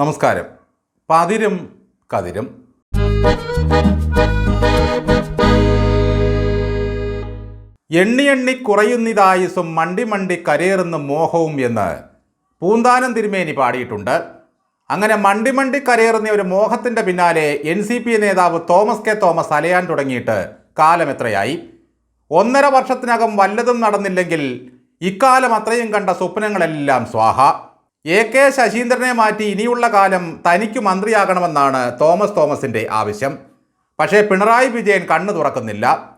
നമസ്കാരം. പതിരും കതിരും. എണ്ണി എണ്ണി കുറയുന്നിതായുസും മണ്ടി മണ്ടി കരയേറുന്ന മോഹവും എന്ന് പൂന്താനം തിരുമേനി പാടിയിട്ടുണ്ട്. അങ്ങനെ മണ്ടി മണ്ടി കരയേറുന്ന ഒരു മോഹത്തിന്റെ പിന്നാലെ എൻ സി പി നേതാവ് തോമസ് കെ തോമസ് അലയാൻ തുടങ്ങിയിട്ട് കാലം എത്രയായി? ഒന്നര വർഷത്തിനകം വല്ലതും നടന്നില്ലെങ്കിൽ ഇക്കാലം അത്രയും കണ്ട സ്വപ്നങ്ങളെല്ലാം സ്വാഹ. എ കെ ശശീന്ദ്രനെ മാറ്റി ഇനിയുള്ള കാലം തനിക്ക് മന്ത്രിയാകണമെന്നാണ് തോമസ് തോമസിന്റെ ആവശ്യം. പക്ഷേ പിണറായി വിജയൻ കണ്ണു തുറക്കുന്നില്ല.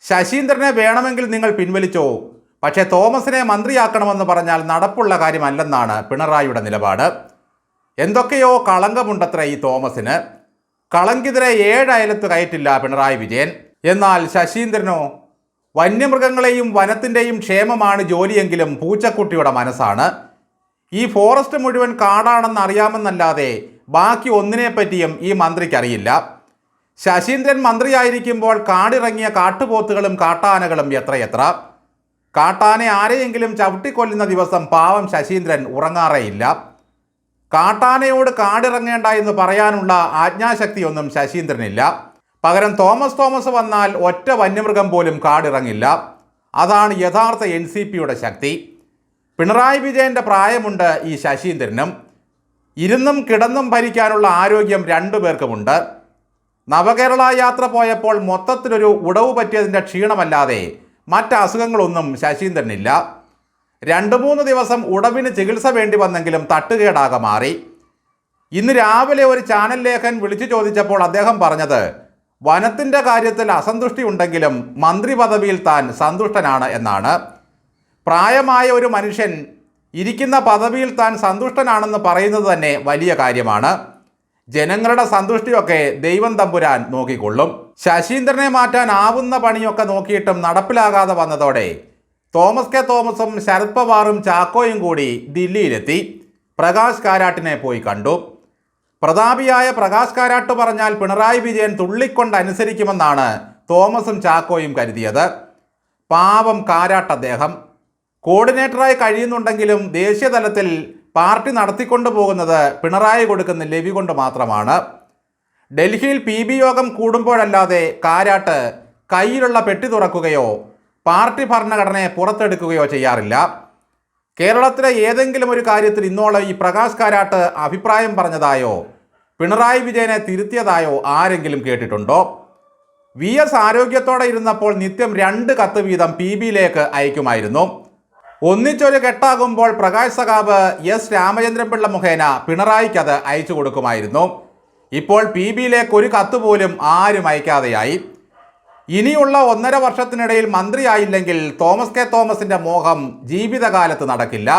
ശശീന്ദ്രനെ വേണമെങ്കിൽ നിങ്ങൾ പിൻവലിച്ചോ? പക്ഷേ തോമസിനെ മന്ത്രിയാക്കണമെന്ന് പറഞ്ഞാൽ നടപ്പുള്ള കാര്യമല്ലെന്നാണ് പിണറായിയുടെ നിലപാട്. എന്തൊക്കെയോ കളങ്കമുണ്ടത്രേ ഈ തോമസിന്. കളങ്കിതിരെ ഏഴയലത്ത് കയറ്റില്ല പിണറായി വിജയൻ. എന്നാൽ ശശീന്ദ്രനോ? വന്യമൃഗങ്ങളെയും വനത്തിന്റെയും ക്ഷേമമാണ് ജോലിയെങ്കിലും പൂച്ചക്കുട്ടിയുടെ മനസ്സാണ്. ഈ ഫോറസ്റ്റ് മുഴുവൻ കാടാണെന്ന് അറിയാമെന്നല്ലാതെ ബാക്കി ഒന്നിനെപ്പറ്റിയും ഈ മന്ത്രിക്കറിയില്ല. ശശീന്ദ്രൻ മന്ത്രിയായിരിക്കുമ്പോൾ കാടിറങ്ങിയ കാട്ടുപോത്തുകളും കാട്ടാനകളും എത്രയെത്ര? കാട്ടാനെ ആരെയെങ്കിലും ചവിട്ടിക്കൊല്ലുന്ന ദിവസം പാവം ശശീന്ദ്രൻ ഉറങ്ങാറേയില്ല. കാട്ടാനയോട് കാടിറങ്ങേണ്ട എന്ന് പറയാനുള്ള ആജ്ഞാശക്തിയൊന്നും ശശീന്ദ്രനില്ല. പകരം തോമസ് തോമസ് വന്നാൽ ഒറ്റ വന്യമൃഗം പോലും കാടിറങ്ങില്ല. അതാണ് യഥാർത്ഥ എൻ ശക്തി. പിണറായി വിജയന്റെ പ്രായമുണ്ട് ഈ ശശീന്ദ്രനും. ഇരുന്നും കിടന്നും ഭരിക്കാനുള്ള ആരോഗ്യം രണ്ടു പേർക്കുമുണ്ട്. നവകേരള യാത്ര പോയപ്പോൾ മൊത്തത്തിലൊരു ഉടവ് പറ്റിയതിന്റെ ക്ഷീണമല്ലാതെ മറ്റ് അസുഖങ്ങളൊന്നും ശശീന്ദ്രനില്ല. രണ്ട് മൂന്ന് ദിവസം ഉടവിന് ചികിത്സ വേണ്ടി വന്നെങ്കിലും തട്ടുകേടാകെ മാറി. ഇന്ന് രാവിലെ ഒരു ചാനൽ ലേഖൻ വിളിച്ചു ചോദിച്ചപ്പോൾ അദ്ദേഹം പറഞ്ഞത് വനത്തിന്റെ കാര്യത്തിൽ അസന്തുഷ്ടി ഉണ്ടെങ്കിലും മന്ത്രി പദവിയിൽ താൻ സന്തുഷ്ടനാണ് എന്നാണ്. പ്രായമായ ഒരു മനുഷ്യൻ ഇരിക്കുന്ന പദവിയിൽ താൻ സന്തുഷ്ടനാണെന്ന് പറയുന്നത് തന്നെ വലിയ കാര്യമാണ്. ജനങ്ങളുടെ സന്തുഷ്ടിയൊക്കെ ദൈവം തമ്പുരാൻ നോക്കിക്കൊള്ളും. ശശീന്ദ്രനെ മാറ്റാൻ ആവുന്ന പണിയൊക്കെ നോക്കിയിട്ടും നടപ്പിലാകാതെ വന്നതോടെ തോമസ് കെ തോമസും ശരത് പവാറും ചാക്കോയും കൂടി ദില്ലിയിലെത്തി. പ്രകാശ് കാരാട്ടിനെ പോയി കണ്ടു. പ്രതാപിയായ പ്രകാശ് കാരാട്ട് പറഞ്ഞാൽ പിണറായി വിജയൻ തുള്ളിക്കൊണ്ട് അനുസരിക്കുമെന്നാണ് തോമസും ചാക്കോയും കരുതിയത്. പാവം കാരാട്ട് അദ്ദേഹം. കോർഡിനേറ്ററായി കഴിയുന്നുണ്ടെങ്കിലും ദേശീയ തലത്തിൽ പാർട്ടി നടത്തിക്കൊണ്ടു പോകുന്നത് പിണറായി കൊടുക്കുന്ന ലവി കൊണ്ട് മാത്രമാണ്. ഡൽഹിയിൽ പി ബി യോഗം കൂടുമ്പോഴല്ലാതെ കാരാട്ട് കയ്യിലുള്ള പെട്ടി തുറക്കുകയോ പാർട്ടി ഭരണഘടനയെ പുറത്തെടുക്കുകയോ ചെയ്യാറില്ല. കേരളത്തിലെ ഏതെങ്കിലും ഒരു കാര്യത്തിൽ ഇന്നോളം ഈ പ്രകാശ് കാരാട്ട് അഭിപ്രായം പറഞ്ഞതായോ പിണറായി വിജയനെ തിരുത്തിയതായോ ആരെങ്കിലും കേട്ടിട്ടുണ്ടോ? വി എസ് ആരോഗ്യത്തോടെ ഇരുന്നപ്പോൾ നിത്യം രണ്ട് കത്ത് വീതം പി ബിയിലേക്ക് അയക്കുമായിരുന്നു. ഒന്നിച്ചൊരു കെട്ടാകുമ്പോൾ പ്രകാശ് സഖാബ് എസ് രാമചന്ദ്രൻപിള്ള മുഖേന പിണറായിക്ക് അത് അയച്ചു കൊടുക്കുമായിരുന്നു. ഇപ്പോൾ പി ബിയിലേക്ക് ഒരു കത്ത് പോലും ആരും അയക്കാതെയായി. ഇനിയുള്ള ഒന്നര വർഷത്തിനിടയിൽ മന്ത്രിയായില്ലെങ്കിൽ തോമസ് കെ തോമസിന്റെ മോഹം ജീവിതകാലത്ത് നടക്കില്ല.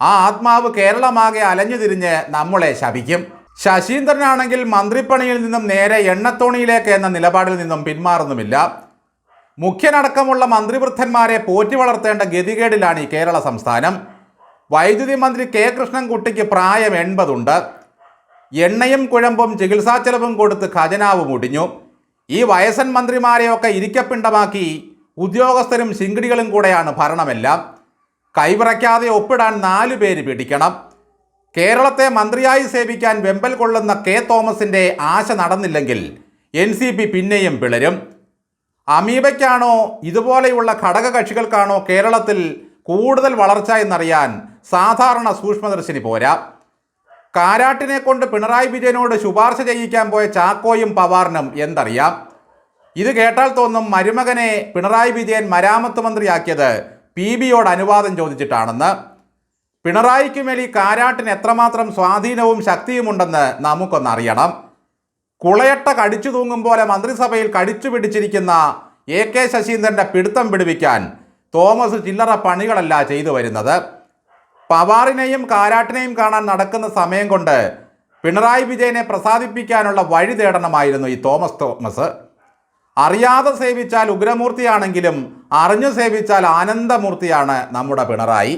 ആ ആത്മാവ് കേരളമാകെ അലഞ്ഞു തിരിഞ്ഞ് നമ്മളെ ശപിക്കും. ശശീന്ദ്രനാണെങ്കിൽ മന്ത്രിപ്പണിയിൽ നിന്നും നേരെ എണ്ണത്തോണിയിലേക്ക് എന്ന നിലപാടിൽ നിന്നും പിന്മാറുന്നുമില്ല. മുഖ്യനടക്കമുള്ള മന്ത്രിവൃദ്ധന്മാരെ പോറ്റി വളർത്തേണ്ട ഗതികേടിലാണ് ഈ കേരള സംസ്ഥാനം. വൈദ്യുതി മന്ത്രി കെ കൃഷ്ണൻകുട്ടിക്ക് പ്രായം എൺപതുണ്ട്. എണ്ണയും കുഴമ്പും ചികിത്സാ ചെലവും കൊടുത്ത് ഖജനാവ് മുടിഞ്ഞു. ഈ വയസ്സൻ മന്ത്രിമാരെയൊക്കെ ഇരിക്കപ്പിണ്ടമാക്കി ഉദ്യോഗസ്ഥരും ശിങ്കിടികളും കൂടെയാണ് ഭരണമെല്ലാം. കൈവിറയ്ക്കാതെ ഒപ്പിടാൻ നാലു പേര് പിടിക്കണം. കേരളത്തെ മന്ത്രിയായി സേവിക്കാൻ വെമ്പൽ കൊള്ളുന്ന കെ തോമസിന്റെ ആശ നടന്നില്ലെങ്കിൽ എൻ പിന്നെയും പിളരും. അമീബയ്ക്കാണോ ഇതുപോലെയുള്ള ഘടക കക്ഷികൾക്കാണോ കേരളത്തിൽ കൂടുതൽ വളർച്ച എന്നറിയാൻ സാധാരണ സൂക്ഷ്മദർശിനി പോരാ. കാരാട്ടിനെ കൊണ്ട് പിണറായി വിജയനോട് ശുപാർശ ചെയ്യിക്കാൻ പോയ ചാക്കോയും പവാറിനും എന്തറിയാം? ഇത് കേട്ടാൽ തോന്നും മരുമകനെ പിണറായി വിജയൻ മരാമത്ത് മന്ത്രിയാക്കിയത് പി ബിയോട് അനുവാദം ചോദിച്ചിട്ടാണെന്ന്. പിണറായിക്കുമേൽ ഈ കാരാട്ടിന് എത്രമാത്രം സ്വാധീനവും ശക്തിയുമുണ്ടെന്ന് നമുക്കൊന്നറിയണം. കുളയട്ട കടിച്ചു തൂങ്ങും പോലെ മന്ത്രിസഭയിൽ കടിച്ചു പിടിച്ചിരിക്കുന്ന എ കെ ശശീന്ദ്രന്റെ പിടുത്തം പിടിപ്പിക്കാൻ തോമസ് ചില്ലറ പണികളല്ല ചെയ്തു വരുന്നത്. പവാറിനെയും കാരാട്ടിനെയും കാണാൻ നടക്കുന്ന സമയം കൊണ്ട് പിണറായി വിജയനെ പ്രസാദിപ്പിക്കാനുള്ള വഴി തേടണമായിരുന്നു ഈ തോമസ് തോമസ്. അറിയാതെ സേവിച്ചാൽ ഉഗ്രമൂർത്തിയാണെങ്കിലും അറിഞ്ഞു സേവിച്ചാൽ ആനന്ദമൂർത്തിയാണ് നമ്മുടെ പിണറായി.